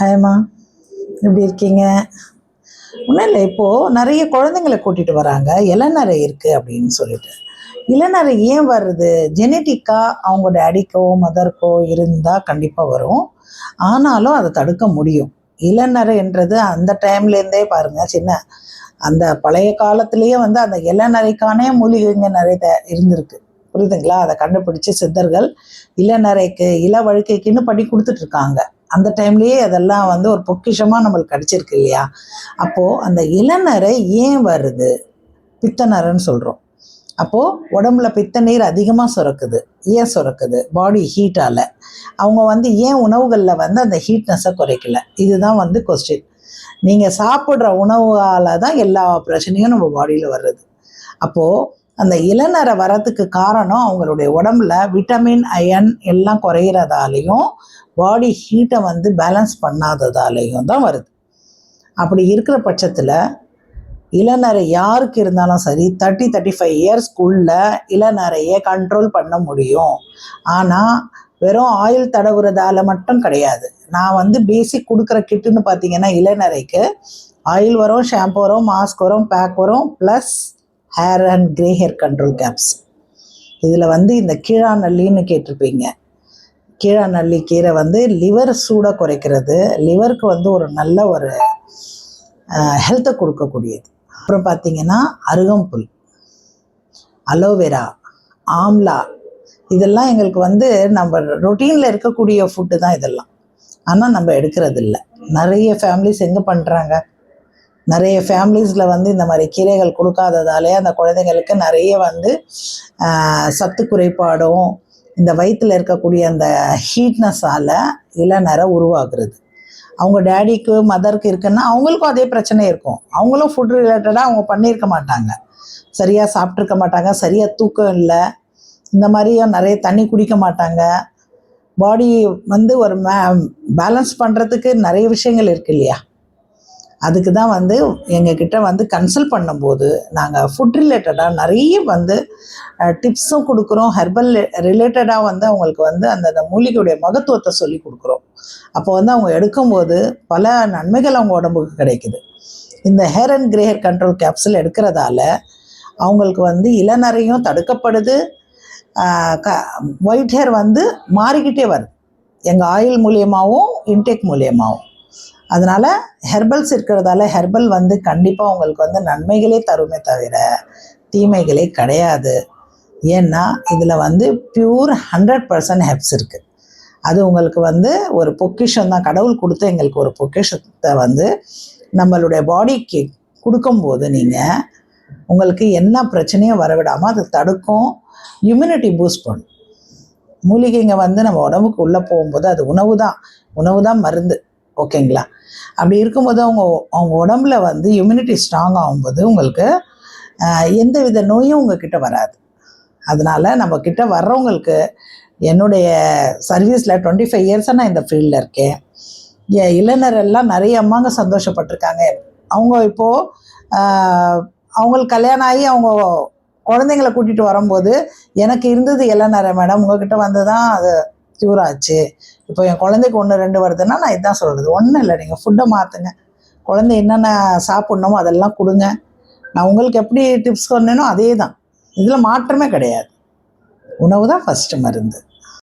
ஹாய்மா எப்படி இருக்கீங்க? ஒன்றும் இல்லை இப்போது நிறைய குழந்தைங்களை கூட்டிகிட்டு வராங்க. இளநரை இருக்குது அப்படின்னு சொல்லிட்டு. இளநரை ஏன் வருது ஜெனட்டிக்காக அவங்க டேடிக்கோ மதருக்கோ இருந்தால் கண்டிப்பாக வரும். ஆனாலும் அதை தடுக்க முடியும். இளநரைன்றது அந்த டைம்லேருந்தே பாருங்கள் சின்ன. அந்த பழைய காலத்திலேயே வந்து அந்த இளநரைக்கானே மூலிகைங்க நிறைய த- இருந்திருக்கு. புரியுதுங்களா? அதை கண்டுபிடிச்ச சித்தர்கள் இளநரைக்கு இள வழுக்கைக்குன்னு பண்ணி கொடுத்துட்டு இருக்காங்க. அந்த டைம்லயே அதெல்லாம் வந்து ஒரு பொக்கிஷமாக நம்மளுக்கு கிடைச்சிருக்கு இல்லையா? அப்போது அந்த இளநரை ஏன் வருது? பித்தநரன்னு சொல்கிறோம் அப்போது உடம்புல பித்த நீர் அதிகமாக சுரக்குது. ஏன் சுரக்குது? பாடி ஹீட்டால் அவங்க வந்து ஏன் உணவுகளில் வந்து அந்த ஹீட்னஸை குறைக்கல? இதுதான் வந்து கொஸ்டின் நீங்கள் சாப்பிட்ற உணவால் தான் எல்லா பிரச்சனையும் நம்ம பாடியில் வர்றது. அப்போது அந்த இளநரை வரத்துக்கு காரணம் அவங்களுடைய உடம்புல விட்டமின் அயன் எல்லாம் குறையிறதாலையும் பாடி ஹீட்டை வந்து பேலன்ஸ் பண்ணாததாலையும் தான் வருது. அப்படி இருக்கிற பட்சத்தில் இளநரை யாருக்கு இருந்தாலும் சரி தேர்ட்டி தேர்ட்டி ஃபைவ் இயர்ஸ்க்குள்ள இளநரையை கண்ட்ரோல் பண்ண முடியும். ஆனால் வெறும் ஆயில் தடவுறதால மட்டும் கிடையாது. நான் வந்து பேசிக் கொடுக்குற கிட்டுன்னு பார்த்தீங்கன்னா இளநரைக்கு ஆயில் வரும் ஷாம்பு வரும் மாஸ்க் வரும் பேக் வரும் plus hair and grey hair control caps இதில் வந்து இந்த கீழாநல்லின்னு கேட்டிருப்பீங்க. கீழாநல்லி கீரை வந்து லிவர் சூடாக குறைக்கிறது. லிவருக்கு வந்து ஒரு நல்ல ஒரு ஹெல்த்தை கொடுக்கக்கூடியது. அப்புறம் பார்த்தீங்கன்னா அருகம்புல் அலோவேரா ஆம்லா. இதெல்லாம் எங்களுக்கு வந்து நம்ம ரொட்டீனில் இருக்கக்கூடிய ஃபுட்டு தான் இதெல்லாம். ஆனால் நம்ம எடுக்கிறது இல்லை நிறைய ஃபேமிலிஸ் எங்கே பண்ணுறாங்க நிறைய ஃபேமிலிஸில் வந்து இந்த மாதிரி கீரைகள் கொடுக்காததாலே அந்த குழந்தைங்களுக்கு நிறைய வந்து சத்து குறைபாடும் இந்த வயிற்றில் இருக்கக்கூடிய அந்த ஹீட்னஸால் இளநரை உருவாகிறது. அவங்க டேடிக்கு மதருக்கு இருக்குன்னா அவங்களுக்கும் அதே பிரச்சனை இருக்கும். அவங்களும் ஃபுட் ரிலேட்டடாக அவங்க பண்ணியிருக்க மாட்டாங்க. சரியாக சாப்பிட்ருக்க மாட்டாங்க சரியாக தூக்கம் இல்லை. இந்த மாதிரியும் நிறைய தண்ணி குடிக்க மாட்டாங்க. பாடி வந்து ஒரு மே பேலன்ஸ் பண்ணுறதுக்கு நிறைய விஷயங்கள் இருக்கு இல்லையா? அதுக்கு தான் வந்து எங்ககிட்ட வந்து கன்சல்ட் பண்ணும்போது நாங்கள் ஃபுட் ரிலேட்டடாக நிறைய வந்து டிப்ஸும் கொடுக்குறோம். ஹெர்பல் ரிலேட்டடாக வந்து அவங்களுக்கு வந்து அந்த அந்த மூலிகையுடைய மகத்துவத்தை சொல்லி கொடுக்குறோம். அப்போ வந்து அவங்க எடுக்கும்போது பல நன்மைகள் அவங்க உடம்புக்கு கிடைக்குது. இந்த hair and grey hair control capsule எடுக்கிறதால அவங்களுக்கு வந்து இளநரையும் தடுக்கப்படுது. க ஒயிட் ஹேர் வந்து மாறிக்கிட்டே வருது. எங்கள் ஆயில் மூலியமாகவும் இன்டேக் மூலியமாகவும் அதனால் ஹெர்பல்ஸ் இருக்கிறதால ஹெர்பல் வந்து கண்டிப்பாக உங்களுக்கு வந்து நன்மைகளே தருமே தவிர தீமைகளே கிடையாது. ஏன்னா இதில் வந்து பியூர் ஹண்ட்ரட் பர்சன்ட் ஹெப்ஸ் இருக்குது அது உங்களுக்கு வந்து ஒரு பொக்கிஷம் தான். கடவுள் கொடுத்த எங்களுக்கு ஒரு பொக்கிஷத்தை வந்து நம்மளுடைய பாடிக்கு கொடுக்கும்போது நீங்கள் உங்களுக்கு என்ன பிரச்சனையும் வரவிடாமல் அது தடுக்கும். இம்யூனிட்டி பூஸ்ட் பண்ணும். மூலிகைங்க வந்து நம்ம உடம்புக்கு உள்ளே போகும்போது அது உணவு தான் உணவு தான் மருந்து. ஓகேங்களா? அப்படி இருக்கும்போது அவங்க அவங்க உடம்புல வந்து இம்யூனிட்டி ஸ்ட்ராங் ஆகும்போது உங்களுக்கு எந்த வித நோயும் உங்ககிட்ட வராது. அதனால் நம்ம கிட்ட வர்றவங்களுக்கு என்னுடைய சர்வீஸில் டுவெண்ட்டி ஃபைவ் இயர்ஸாக நான் இந்த ஃபீல்டில் இருக்கேன். என் இளைஞர் எல்லாம் நிறைய அம்மாங்க சந்தோஷப்பட்டிருக்காங்க. அவங்க இப்போது அவங்களுக்கு கல்யாணம் ஆகி அவங்க குழந்தைங்களை கூட்டிகிட்டு வரும்போது எனக்கு இருந்தது இளநரை மேடம். உங்ககிட்ட வந்து தான் அது க்யூர் ஆச்சு. இப்போ என் குழந்தைக்கு ஒன்று ரெண்டு வருதுன்னா நான் இதுதான் சொல்கிறது ஒன்றும் இல்லை நீங்கள் ஃபுட்டை மாற்றுங்க குழந்தை என்னென்ன சாப்பிட்ணுமோ அதெல்லாம் கொடுங்க. நான் உங்களுக்கு எப்படி டிப்ஸ் சொன்னேனோ அதே தான் இதில் மாற்றமே கிடையாது. உணவு தான் ஃபஸ்ட்டு மருந்து.